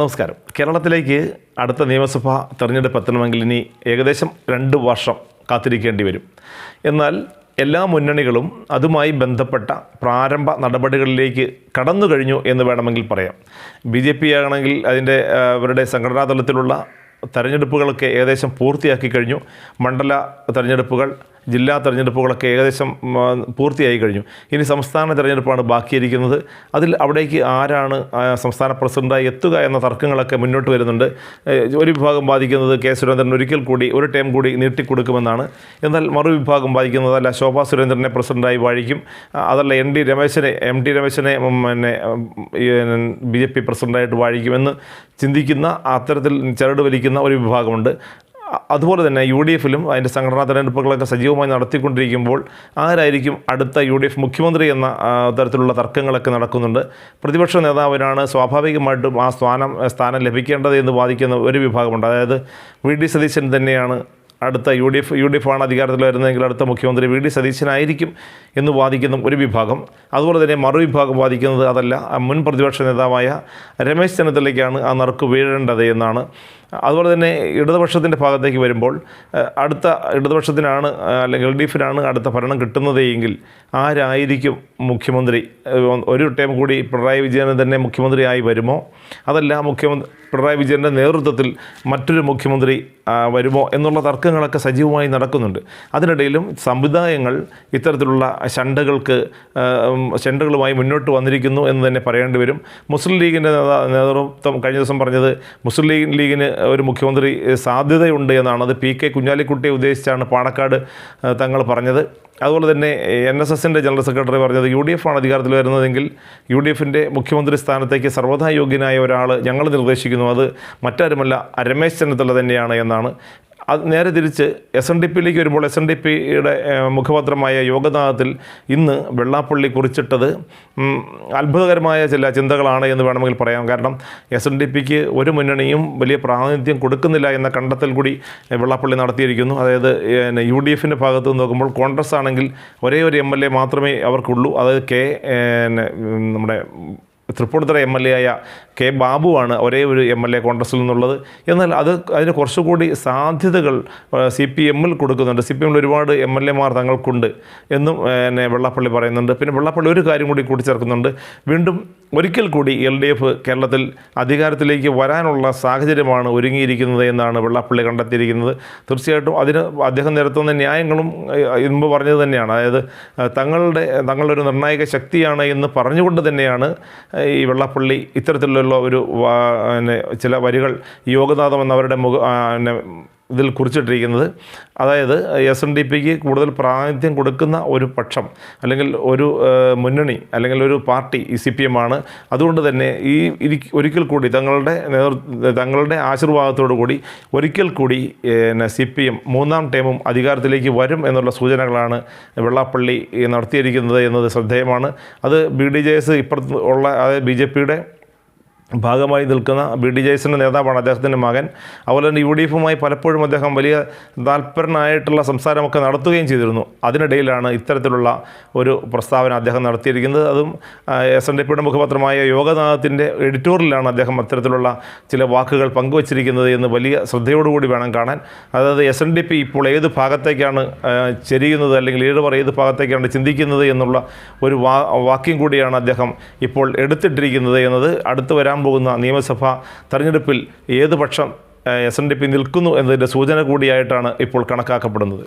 നമസ്കാരം. കേരളത്തിലേക്ക് അടുത്ത നിയമസഭാ തെരഞ്ഞെടുപ്പ് എത്തണമെങ്കിൽ ഇനി ഏകദേശം രണ്ട് വർഷം കാത്തിരിക്കേണ്ടി വരും. എന്നാൽ എല്ലാ മുന്നണികളും അതുമായി ബന്ധപ്പെട്ട പ്രാരംഭ നടപടികളിലേക്ക് കടന്നു കഴിഞ്ഞു എന്ന് വേണമെങ്കിൽ പറയാം. ബി ജെ പി ആണെങ്കിൽ അതിന്റെ അവരുടെ സംഘടനാ തലത്തിലുള്ള തെരഞ്ഞെടുപ്പുകളൊക്കെ ഏകദേശം പൂർത്തിയാക്കി കഴിഞ്ഞു. മണ്ഡല തെരഞ്ഞെടുപ്പുകൾ ജില്ലാ തെരഞ്ഞെടുപ്പുകളൊക്കെ ഏകദേശം പൂർത്തിയായി കഴിഞ്ഞു. ഇനി സംസ്ഥാന തെരഞ്ഞെടുപ്പാണ് ബാക്കിയിരിക്കുന്നത്. അതിൽ അവിടേക്ക് ആരാണ് സംസ്ഥാന പ്രസിഡന്റായി എത്തുക എന്ന തർക്കങ്ങളൊക്കെ മുന്നോട്ട് വരുന്നുണ്ട്. ഒരു വിഭാഗം ബാധിക്കുന്നത് കെ സുരേന്ദ്രൻ ഒരിക്കൽ കൂടി ഒരു ടൈം കൂടി നീട്ടിക്കൊടുക്കുമെന്നാണ്. എന്നാൽ മറുവിഭാഗം ബാധിക്കുന്നത് അല്ല ശോഭാ സുരേന്ദ്രനെ പ്രസിഡന്റായി വാഴിക്കും. അതല്ല എൻ ഡി രമേശനെ എം ടി രമേശനെ പിന്നെ ബി ജെ പി പ്രസിഡന്റായിട്ട് വാഴിക്കുമെന്ന് ചിന്തിക്കുന്ന അത്തരത്തിൽ ചരട് വലിക്കുന്ന ഒരു വിഭാഗമുണ്ട്. അതുപോലെ തന്നെ യു ഡി എഫിലും അതിന്റെ സംഘടനാ തെരഞ്ഞെടുപ്പുകളൊക്കെ സജീവമായി നടത്തിക്കൊണ്ടിരിക്കുമ്പോൾ ആരായിരിക്കും അടുത്ത യു ഡി എഫ് മുഖ്യമന്ത്രി എന്ന തരത്തിലുള്ള തർക്കങ്ങളൊക്കെ നടക്കുന്നുണ്ട്. പ്രതിപക്ഷ നേതാവിനാണ് സ്വാഭാവികമായിട്ടും ആ സ്ഥാനം സ്ഥാനം ലഭിക്കേണ്ടത് എന്ന് വാദിക്കുന്ന ഒരു വിഭാഗമുണ്ട്. അതായത് വി ഡി സതീശൻ തന്നെയാണ് അടുത്ത U D F U D F ആണ് അധികാരത്തിൽ വരുന്നതെങ്കിൽ അടുത്ത മുഖ്യമന്ത്രി വി ഡി സതീശനായിരിക്കും എന്ന് വാദിക്കുന്ന ഒരു വിഭാഗം. അതുപോലെ തന്നെ മറുവിഭാഗം വാദിക്കുന്നത് അതല്ല മുൻ പ്രതിപക്ഷ നേതാവായ രമേശ് ചെന്നിത്തലയ്ക്കാണ് ആ നറുക്ക് വീഴേണ്ടത് എന്നാണ് അതുപോലെ തന്നെ ഇടതുപക്ഷത്തിന്റെ ഭാഗത്തേക്ക് വരുമ്പോൾ അടുത്ത ഇടതുപക്ഷത്തിനാണ് അല്ലെങ്കിൽ എൽ ഡി എഫിനാണ് അടുത്ത ഭരണം കിട്ടുന്നതെങ്കിൽ ആരായിരിക്കും മുഖ്യമന്ത്രി? ഒരു ടൈം കൂടി പിണറായി വിജയൻ തന്നെ മുഖ്യമന്ത്രിയായി വരുമോ? അതല്ല മുഖ്യമന്ത്രി പിണറായി വിജയന്റെ നേതൃത്വത്തിൽ മറ്റൊരു മുഖ്യമന്ത്രി വരുമോ എന്നുള്ള തർക്കങ്ങളൊക്കെ സജീവമായി നടക്കുന്നുണ്ട്. അതിനിടയിലും സമുദായങ്ങൾ ഇത്തരത്തിലുള്ള ശണ്ടകൾക്ക് ശണ്ടകളുമായി മുന്നോട്ട് വന്നിരിക്കുന്നു എന്ന് തന്നെ പറയേണ്ടി വരും. മുസ്ലിം ലീഗിന്റെ നേതൃത്വം കഴിഞ്ഞ ദിവസം പറഞ്ഞത് മുസ്ലിം ലീഗ് ലീഗിന് ഒരു മുഖ്യമന്ത്രി സാധ്യതയുണ്ട് എന്നാണ്. അത് പി കെ കുഞ്ഞാലിക്കുട്ടിയെ ഉദ്ദേശിച്ചാണ് പാണക്കാട് തങ്ങൾ പറഞ്ഞത്. അതുപോലെ തന്നെ എൻ എസ് എസിന്റെ ജനറൽ സെക്രട്ടറി പറഞ്ഞത് യു ഡി എഫ് ആണ് അധികാരത്തിൽ വരുന്നതെങ്കിൽ യു ഡി എഫിന്റെ മുഖ്യമന്ത്രി സ്ഥാനത്തേക്ക് സർവതാ യോഗ്യനായ ഒരാൾ ഞങ്ങൾ നിർദ്ദേശിക്കുന്നു. അത് മറ്റാരുമല്ല രമേശ് ചെന്നിത്തല തന്നെയാണ് എന്നാണ് അത് നേരെ തിരിച്ച് എസ് എൻ ഡി പിയിലേക്ക് വരുമ്പോൾ എസ് എൻ ഡി പിയുടെ മുഖപത്രമായ യോഗനാഥത്തിൽ ഇന്ന് വെള്ളാപ്പള്ളി കുറിച്ചിട്ടത് അത്ഭുതകരമായ ചില ചിന്തകളാണ് എന്ന് വേണമെങ്കിൽ പറയാം. കാരണം എസ് എൻ ഡി പിക്ക് ഒരു മുന്നണിയും വലിയ പ്രാതിനിധ്യം കൊടുക്കുന്നില്ല എന്ന കണ്ടെത്തൽ കൂടി വെള്ളാപ്പള്ളി നടത്തിയിരിക്കുന്നു. അതായത് യു ഡി എഫിന്റെ ഭാഗത്ത് നോക്കുമ്പോൾ കോൺഗ്രസ് ആണെങ്കിൽ ഒരേ ഒരു എം എൽ എ മാത്രമേ അവർക്കുള്ളൂ. അതായത് കെ നമ്മുടെ തൃപ്പൂണിത്തുറ എം എൽ എ ആയ കെ ബാബുവാണ് ഒരേ ഒരു എം എൽ എ കോൺഗ്രസിൽ നിന്നുള്ളത്. എന്നാൽ അത് അതിന് കുറച്ചുകൂടി സാധ്യതകൾ സി പി എമ്മിൽ കൊടുക്കുന്നുണ്ട്. സി പി എമ്മിൽ ഒരുപാട് എം എൽ എമാർ തങ്ങൾക്കുണ്ട് എന്നും എന്നെ വെള്ളാപ്പള്ളി പറയുന്നുണ്ട്. പിന്നെ വെള്ളാപ്പള്ളി ഒരു കാര്യം കൂടി കൂട്ടിച്ചേർക്കുന്നുണ്ട് വീണ്ടും ഒരിക്കൽ കൂടി എൽ ഡി എഫ് കേരളത്തിൽ അധികാരത്തിലേക്ക് വരാനുള്ള സാഹചര്യമാണ് ഒരുങ്ങിയിരിക്കുന്നത് എന്നാണ് വെള്ളാപ്പള്ളി കണ്ടെത്തിയിരിക്കുന്നത്. തീർച്ചയായിട്ടും അതിന് അദ്ദേഹം നിരത്തുന്ന ന്യായങ്ങളും ഇമ്പ് പറഞ്ഞത് തന്നെയാണ്. അതായത് തങ്ങളുടെ തങ്ങളുടെ ഒരു നിർണായക ശക്തിയാണ് എന്ന് പറഞ്ഞുകൊണ്ട് തന്നെയാണ് ഈ വെള്ളപ്പള്ളി ഇത്തരത്തിലുള്ള ഒരു ചില വരികൾ യോഗനാഥം എന്നവരുടെ മുഖ ഇതിൽ കുറിച്ചിട്ടിരിക്കുന്നത്. അതായത് എസ് എൻ ഡി പിക്ക് കൂടുതൽ പ്രാതിനിധ്യം കൊടുക്കുന്ന ഒരു പക്ഷം അല്ലെങ്കിൽ ഒരു മുന്നണി അല്ലെങ്കിൽ ഒരു പാർട്ടി ഈ സി പി എം ആണ്. അതുകൊണ്ട് തന്നെ ഈ ഒരിക്കൽ കൂടി തങ്ങളുടെ തങ്ങളുടെ ആശീർവാദത്തോടു കൂടി ഒരിക്കൽ കൂടി സി പി എം മൂന്നാം ടേമും അധികാരത്തിലേക്ക് വരും എന്നുള്ള സൂചനകളാണ് വെള്ളാപ്പള്ളി നടത്തിയിരിക്കുന്നത് എന്നത് ശ്രദ്ധേയമാണ്. അത് ബി ഡി ജെ എസ് ഇപ്പുറത്ത് ഉള്ള അതായത് ബി ജെ പിയുടെ ഭാഗമായി നിൽക്കുന്ന ബി ഡി ജയസിന്റെ നേതാവാണ് അദ്ദേഹത്തിന്റെ മകൻ. അതുപോലെ തന്നെ യു ഡി എഫുമായി പലപ്പോഴും അദ്ദേഹം വലിയ താല്പര്യനായിട്ടുള്ള സംസാരമൊക്കെ നടത്തുകയും ചെയ്തിരുന്നു. അതിനിടയിലാണ് ഇത്തരത്തിലുള്ള ഒരു പ്രസ്താവന അദ്ദേഹം നടത്തിയിരിക്കുന്നത്. അതും എസ് എൻ ഡി പിയുടെ മുഖപത്രമായ യോഗനാഥത്തിന്റെ എഡിറ്റോറിയലാണ് അദ്ദേഹം അത്തരത്തിലുള്ള ചില വാക്കുകൾ പങ്കുവച്ചിരിക്കുന്നത് എന്ന് വലിയ ശ്രദ്ധയോടുകൂടി വേണം കാണാൻ. അതായത് എസ് എൻ ഡി പി ഇപ്പോൾ ഏത് ഭാഗത്തേക്കാണ് ചെരിയുന്നത് അല്ലെങ്കിൽ ഈടുവർ ഏത് ഭാഗത്തേക്കാണ് ചിന്തിക്കുന്നത് എന്നുള്ള ഒരു വാ വാക്യം കൂടിയാണ് അദ്ദേഹം ഇപ്പോൾ എടുത്തിട്ടിരിക്കുന്നത് എന്നത് അടുത്ത് പോകുന്ന നിയമസഭ തെരഞ്ഞെടുപ്പിൽ ഏത് പക്ഷം എസ് എൻ ഡി പി നിൽക്കുന്നു എന്നതിന്റെ സൂചന കൂടിയായിട്ടാണ് ഇപ്പോൾ കണക്കാക്കപ്പെടുന്നത്.